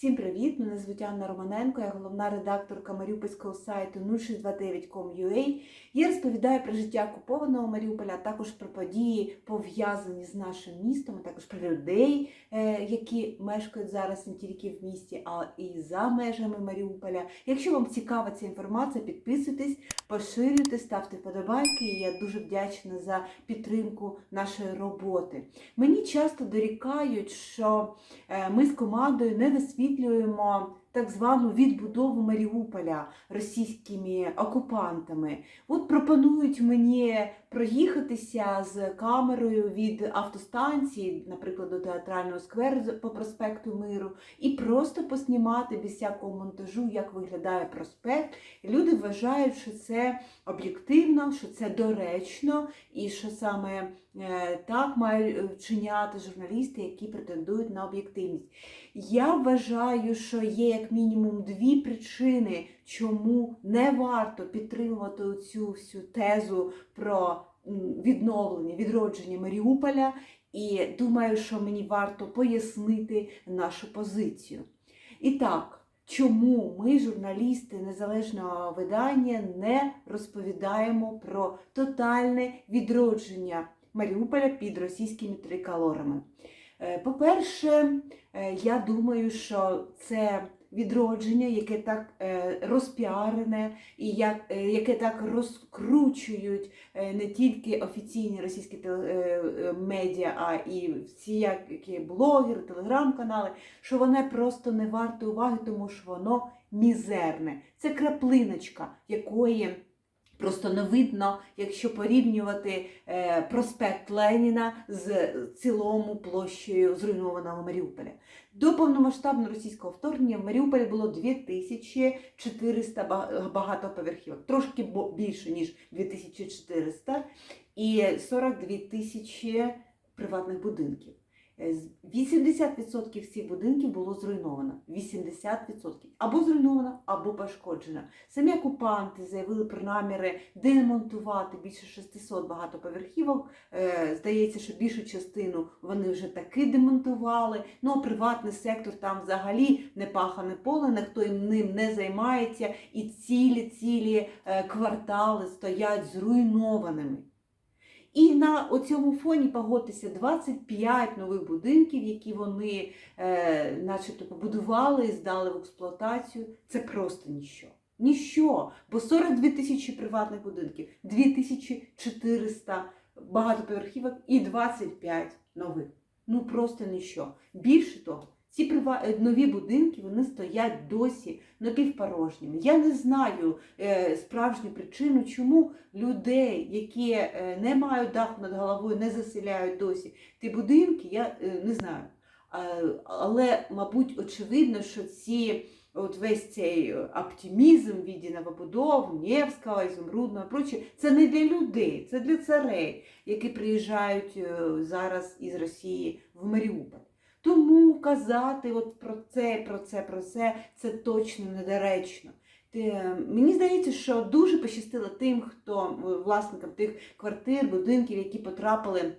Всім привіт! Мене звуть Анна Романенко, я головна редакторка маріупольського сайту 0629.com.ua. Я розповідаю про життя окупованого Маріуполя, а також про події, пов'язані з нашим містом, а також про людей, е, які мешкають зараз не тільки в місті, а і за межами Маріуполя. Якщо вам цікава ця інформація, підписуйтесь, поширюйте, ставте вподобайки. І я дуже вдячна за підтримку нашої роботи. Мені часто дорікають, що е, ми з командою не висвітлюємо так звану відбудову Маріуполя російськими окупантами. От пропонують мені проїхатися з камерою від автостанції, наприклад, до театрального скверу по проспекту Миру, і просто поснімати без всякого монтажу, як виглядає проспект. Люди вважають, що це об'єктивно, що це доречно, і що саме так мають е, вчиняти журналісти, які претендують на об'єктивність. Я вважаю, що є як мінімум дві причини, чому не варто підтримувати цю всю тезу про відновлення, відродження Маріуполя. І думаю, що мені варто пояснити нашу позицію. І так, чому ми, журналісти незалежного видання, не розповідаємо про тотальне відродження Маріуполя під російськими триколорами? Е, По-перше, е, я думаю, що це відродження, яке так е, розпіарене і яке так розкручують не тільки офіційні російські медіа, а і всіякі блогери, телеграм-канали, що воно просто не варте уваги, тому що воно мізерне. Це краплиночка, якої. Просто не видно, якщо порівнювати е, проспект Леніна з цілому площею зруйнованого Маріуполя. До повномасштабного російського вторгнення в Маріуполі було 2400 ба- багатоповерхівок, трошки більше, ніж 2400, і 42 тисячі приватних будинків. Е, з- 80% всіх будинків було зруйновано. 80%. Або зруйновано, або пошкоджено. Самі окупанти заявили про наміри демонтувати більше 600 багатоповерхівок. Е, Здається, що більшу частину вони вже таки демонтували. Ну а приватний сектор там взагалі не пахане поле, ніхто ним не займається, і цілі цілі е, квартали стоять зруйнованими. І на цьому фоні погодьтеся 25 нових будинків, які вони е, начебто побудували і здали в експлуатацію. Це просто ніщо. Ніщо. Бо 42 тисячі приватних будинків, 2400 багатоповерхівок і 25 нових. Ну просто ніщо. Більше того, ці е, нові будинки вони стоять досі напівпорожніми. Я не знаю е, справжню причину, чому людей, які е, не мають даху над головою, не заселяють досі ті будинки, я не знаю. Але, мабуть, очевидно, що ці от весь цей оптимізм в віді новобудов, Невського, Ізумрудного, проче, це не для людей, це для царей, які приїжджають зараз із Росії в Маріуполь. Тому казати от про це, про це, про це, це точно недоречно. Те, Мені здається, що дуже пощастило тим, хто е, власникам тих квартир, будинків, які потрапили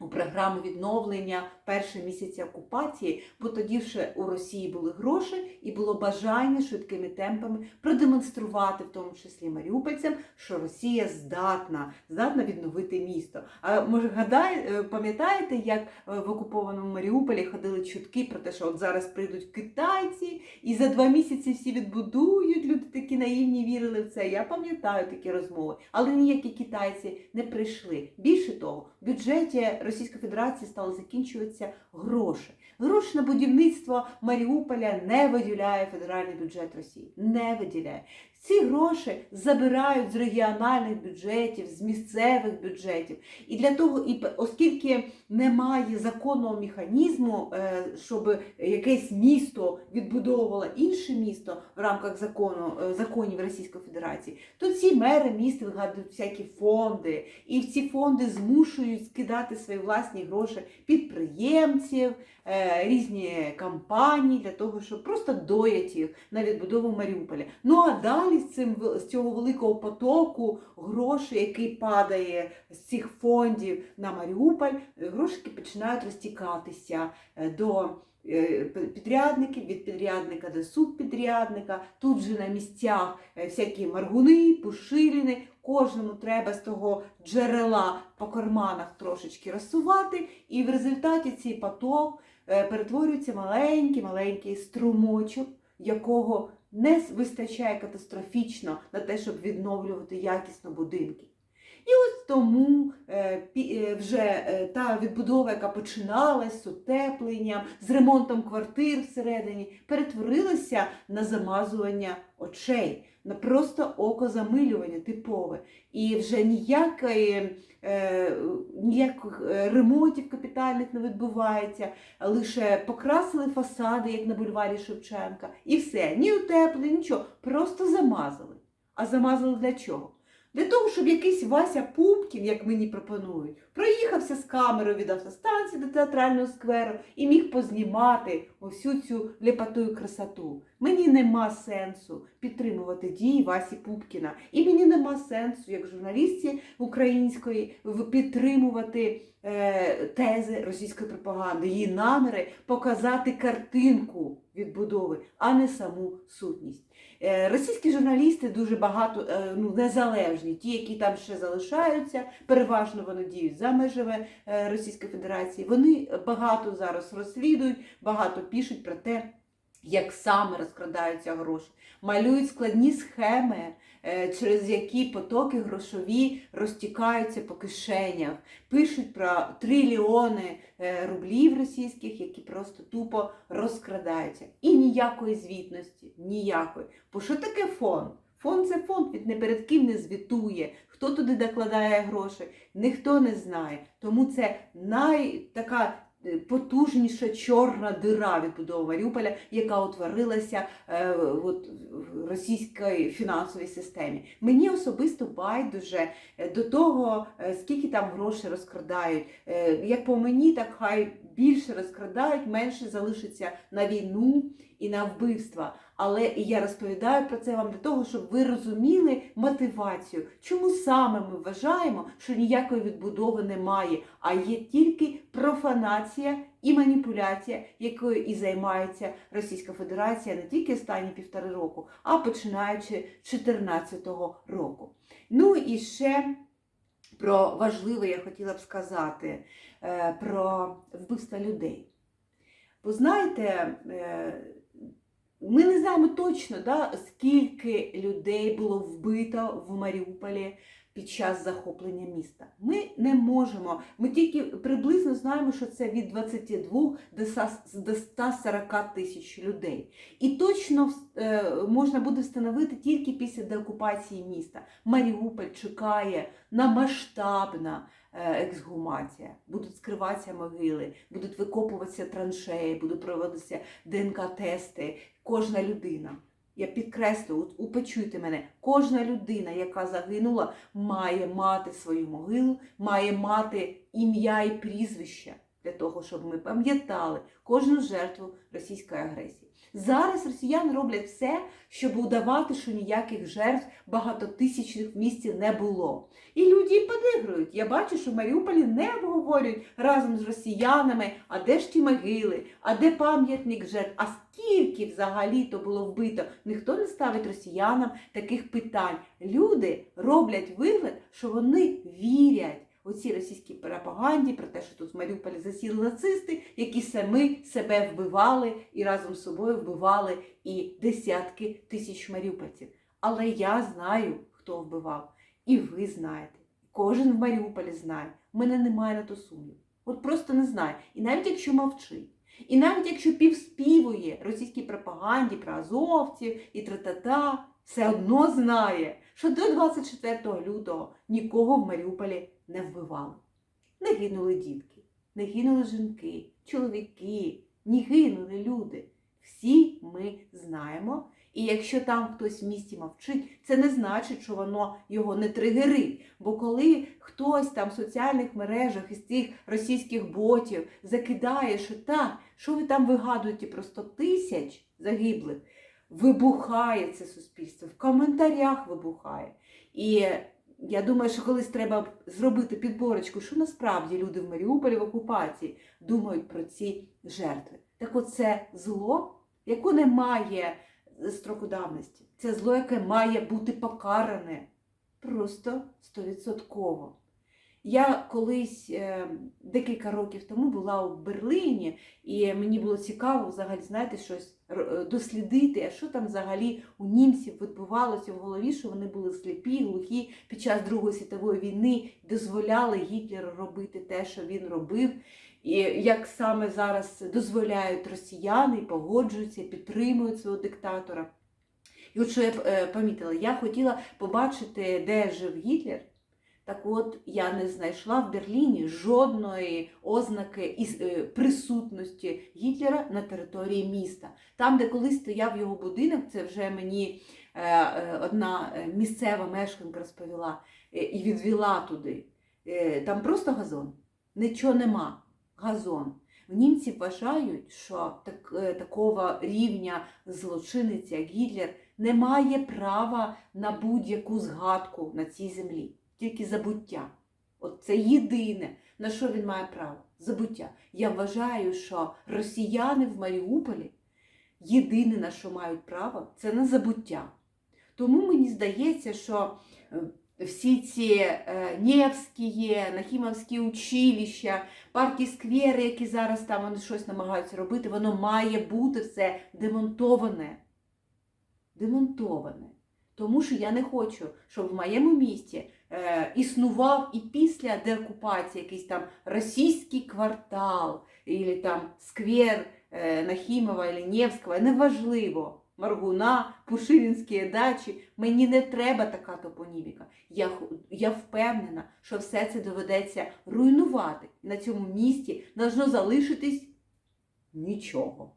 у програму відновлення перші місяці окупації, бо тоді ще у Росії були гроші і було бажання швидкими темпами продемонструвати, в тому числі маріупольцям, що Росія здатна, здатна відновити місто. А може гадає, е, пам'ятаєте, як е, в окупованому Маріуполі ходили чутки про те, що от зараз прийдуть китайці і за два місяці всі відбудують. Люди такі наївні вірили в це. Я пам'ятаю такі розмови, але ніякі китайці не прийшли. Більше того, в бюджеті Російської Федерації стали закінчуватися гроші. Гроші на будівництво Маріуполя не виділяє федеральний бюджет Росії. Не виділяє. Ці гроші забирають з регіональних бюджетів, з місцевих бюджетів. І для того, і оскільки немає законного механізму, е, щоб якесь місто відбудовувало інше місто в рамках закону е, законів Російської Федерації, то ці мери міст вигадують всякі фонди, і в ці фонди змушують скидати свої власні гроші підприємців, е, різні компанії для того, щоб просто доять їх на відбудову Маріуполя. Ну а далі далі з, цим, з цього великого потоку грошей, який падає з цих фондів на Маріуполь, е, грошики починають розтікатися е, до е, підрядників, від підрядника до субпідрядника. Тут же на місцях всякі маргуни, пушиліни. Кожному треба з того джерела по карманах трошечки розсувати, і в результаті цей поток перетворюється маленький-маленький струмочок, якого не вистачає катастрофічно на те, щоб відновлювати якісно будинки. І ось тому е, е, вже е, та відбудова, яка починалась з утепленням, з ремонтом квартир всередині, перетворилася на замазування очей, на просто окозамилювання типове. І вже ніякої, е, ніяких е, ремонтів капітальних не відбувається, лише покрасили фасади, як на бульварі Шевченка, і все, ні утеплення, нічого, просто замазали. А замазали для чого? Для того, щоб якийсь Вася Пупкін, як мені пропонують, проїхався з камерою від автостанції до театрального скверу і міг познімати всю цю лепоту і красоту. Мені нема сенсу підтримувати дії Васі Пупкіна. І мені нема сенсу, як журналістці української, підтримувати е, тези російської пропаганди, її наміри показати картинку відбудови, а не саму сутність. Е, Російські журналісти дуже багато е, ну, незалежні, ті, які там ще залишаються, переважно вони діють за межами е, Російської Федерації. Вони багато зараз розслідують, багато пишуть про те, як саме розкрадаються гроші, малюють складні схеми, е, через які потоки грошові розтікаються по кишенях, пишуть про трильйони е, рублів російських, які просто тупо розкрадаються. І ніякої звітності, ніякої. Бо що таке фонд? Фонд це фонд, він не перед ким не звітує. Хто туди докладає гроші, ніхто не знає. Тому це най така потужніша чорна дира відбудова, Маріуполя, яка утворилася е, от, в російській фінансовій системі. Мені особисто байдуже е, до того, е, скільки там грошей розкрадають. Е, Як по мені, так хай більше розкрадають, менше залишиться на війну і на вбивства. Але і я розповідаю про це вам для того, щоб ви розуміли мотивацію, чому саме ми вважаємо, що ніякої відбудови немає, а є тільки профанація і маніпуляція, якою і займається Російська Федерація не тільки останні півтори року, а починаючи з 2014 року. Ну і ще про важливе я хотіла б сказати е, про вбивство людей. Бо знаєте, е, ми не знаємо точно, да, скільки людей було вбито в Маріуполі під час захоплення міста. Ми не можемо. Ми тільки приблизно знаємо, що це від 22 до са- до 140 тисяч людей. І точно е, можна буде встановити тільки після деокупації міста. Маріуполь чекає на масштабна ексгумація. Будуть скриватися могили, будуть викопуватися траншеї, будуть проводитися ДНК-тести. Кожна людина. Я підкреслю, упочуйте мене, кожна людина, яка загинула, має мати свою могилу, має мати ім'я і прізвище для того, щоб ми пам'ятали кожну жертву російської агресії. Зараз росіяни роблять все, щоб удавати, що ніяких жертв багатотисячних в місті не було. І люди їм подигрують. Я бачу, що в Маріуполі не обговорюють разом з росіянами, а де ж ті могили, а де пам'ятник жертв, а скільки взагалі то було вбито. Ніхто не ставить росіянам таких питань. Люди роблять вигляд, що вони вірять. Оцій російській пропаганді про те, що тут в Маріуполі засіли нацисти, які самі себе вбивали і разом з собою вбивали і десятки тисяч маріупольців. Але я знаю, хто вбивав, і ви знаєте. Кожен в Маріуполі знає. У мене немає на то сумніву. От просто не знає. І навіть якщо мовчить, і навіть якщо півспівує російській пропаганді про азовців і тра-та-та, все одно знає, що до 24 лютого нікого в Маріуполі не вбивали. Не гинули дітки, не гинули жінки, чоловіки, не гинули люди. Всі ми знаємо. І якщо там хтось в місті мовчить, це не значить, що воно його не тригерить. Бо коли хтось там в соціальних мережах із цих російських ботів закидає, що так, що ви там вигадуєте про 100 тисяч загиблих, вибухає це суспільство, в коментарях вибухає. І я думаю, що колись треба зробити підборочку, що насправді люди в Маріуполі в окупації думають про ці жертви. Так от це зло, яке не має строку давності. Це зло, яке має бути покаране просто стовідсотково. Я колись е, декілька років тому була у Берліні, і мені було цікаво взагалі, знаєте, щось дослідити, а що там взагалі у німців відбувалося в голові, що вони були сліпі, глухі під час Другої світової війни, дозволяли Гітлеру робити те, що він робив. І як саме зараз дозволяють росіяни, погоджуються, підтримують свого диктатора. І от що я е, помітила, я хотіла побачити, де жив Гітлер. Так от я не знайшла в Берліні жодної ознаки е, присутності Гітлера на території міста. Там, де колись стояв його будинок, це вже мені е, е, одна місцева мешканка розповіла і відвела туди. Там просто газон, нічого нема. Газон. Німці вважають, що так, такого рівня злочинець, Гітлер, не має права на будь-яку згадку на цій землі, тільки забуття. От це єдине, на що він має право забуття. Я вважаю, що росіяни в Маріуполі єдине, на що мають право, це на забуття. Тому мені здається, що е, всі ці е, Невські, Нахімовські училища, парки сквери, які зараз там вони щось намагаються робити, воно має бути все демонтоване. Демонтоване. Тому що я не хочу, щоб в моєму місті існував і після деокупації якийсь там російський квартал, або там сквер е, Нахімова або Невського, неважливо. Маргуна, Пушилінські дачі. Мені не треба така топоніміка. Я, я впевнена, що все це доведеться руйнувати. На цьому місті должно залишитись нічого.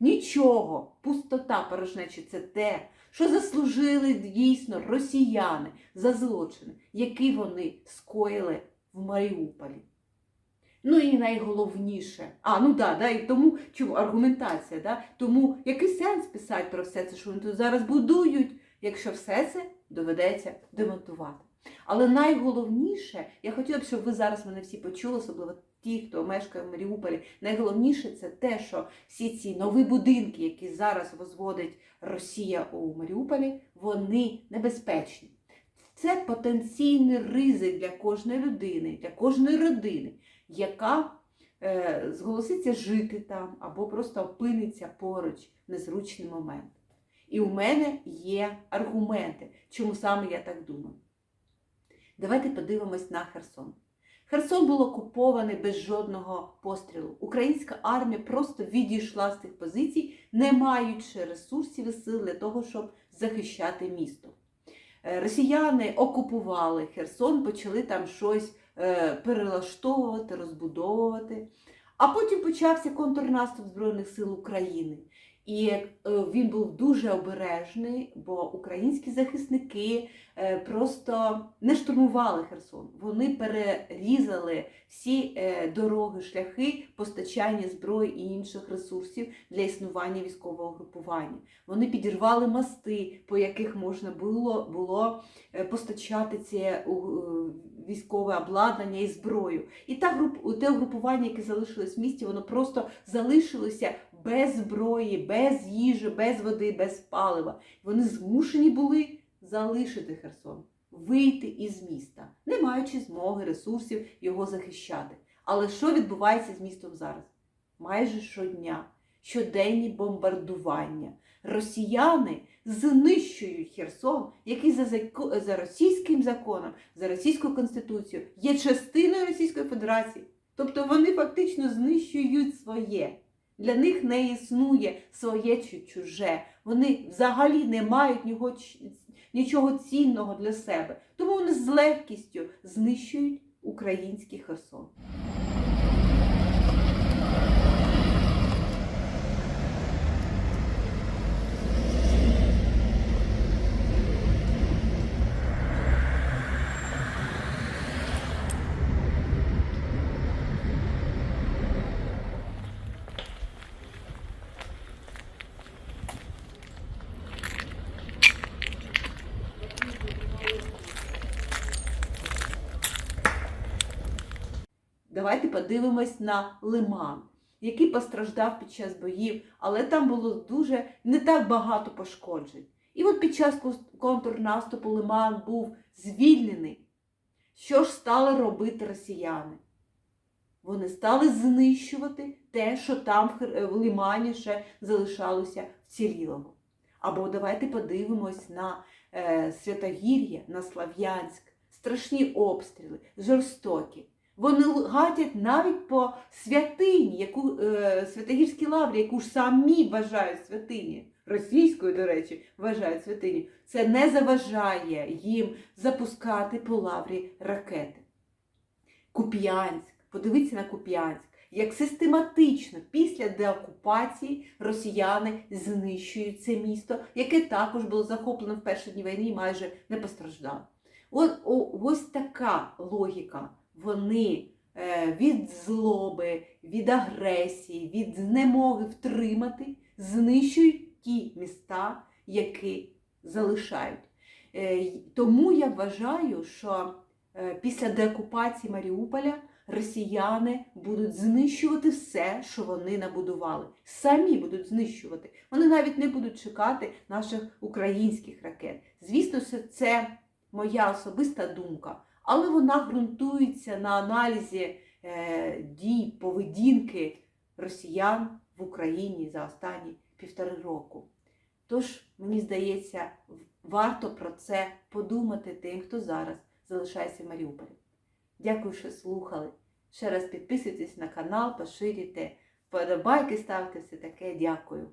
Нічого. Пустота порожнечі це те, що заслужили дійсно росіяни за злочини, які вони скоїли в Маріуполі. Ну і найголовніше, а ну да, да, і тому чому аргументація, да? тому який сенс писати про все це, що вони тут зараз будують, якщо все це доведеться демонтувати. Але найголовніше, я хотіла б, щоб ви зараз мене всі почули, особливо ті, хто мешкає в Маріуполі. Найголовніше це те, що всі ці нові будинки, які зараз возводить Росія у Маріуполі, вони небезпечні. Це потенційний ризик для кожної людини, для кожної родини, яка е, зголоситься жити там або просто опиниться поруч в незручний момент. І у мене є аргументи, чому саме я так думаю. Давайте подивимось на Херсон. Херсон був окупований без жодного пострілу. Українська армія просто відійшла з тих позицій, не маючи ресурсів і сил для того, щоб захищати місто. Е, Росіяни окупували Херсон, почали там щось е, перелаштовувати, розбудовувати. А потім почався контрнаступ Збройних сил України. І е, він був дуже обережний, бо українські захисники е, просто не штурмували Херсон. Вони перерізали всі е, дороги, шляхи постачання зброї і інших ресурсів для існування військового групування. Вони підірвали мости, по яких можна було, було постачати це військове обладнання і зброю. І та груп, те угрупування, яке залишилось в місті, воно просто залишилося без зброї, без їжі, без води, без палива. Вони змушені були залишити Херсон, вийти із міста, не маючи змоги, ресурсів його захищати. Але що відбувається з містом зараз? Майже щодня, щоденні бомбардування. Росіяни знищують Херсон, який за, за російським законом, за російською конституцією є частиною Російської Федерації. Тобто вони фактично знищують своє. Для них не існує своє чи чуже. Вони взагалі не мають нічого цінного для себе. Тому вони з легкістю знищують український Херсон. Давайте подивимось на Лиман, який постраждав під час боїв, але там було дуже не так багато пошкоджень. І от під час контрнаступу Лиман був звільнений. Що ж стали робити росіяни? Вони стали знищувати те, що там в Лимані ще залишалося вцілілого. Або давайте подивимось на е, Святогір'я, на Слав'янськ. Страшні обстріли, жорстокі. Вони гатять навіть по святині, яку е, Святогірській лаврі, яку ж самі вважають святині, російською, до речі, вважають святині. Це не заважає їм запускати по лаврі ракети. Куп'янськ, подивіться на Куп'янськ, як систематично після деокупації росіяни знищують це місто, яке також було захоплено в перші дні війни і майже не постраждало. От ось така логіка. Вони е, від злоби, від агресії, від знемоги втримати, знищують ті міста, які залишають. Е, тому я вважаю, що е, після деокупації Маріуполя росіяни будуть знищувати все, що вони набудували. Самі будуть знищувати. Вони навіть не будуть чекати наших українських ракет. Звісно, це моя особиста думка, але вона ґрунтується на аналізі е, дій, поведінки росіян в Україні за останні півтори року. Тож, мені здається, варто про це подумати тим, хто зараз залишається в Маріуполі. Дякую, що слухали. Ще раз підписуйтесь на канал, поширюйте, вподобайки ставте, все таке. Дякую.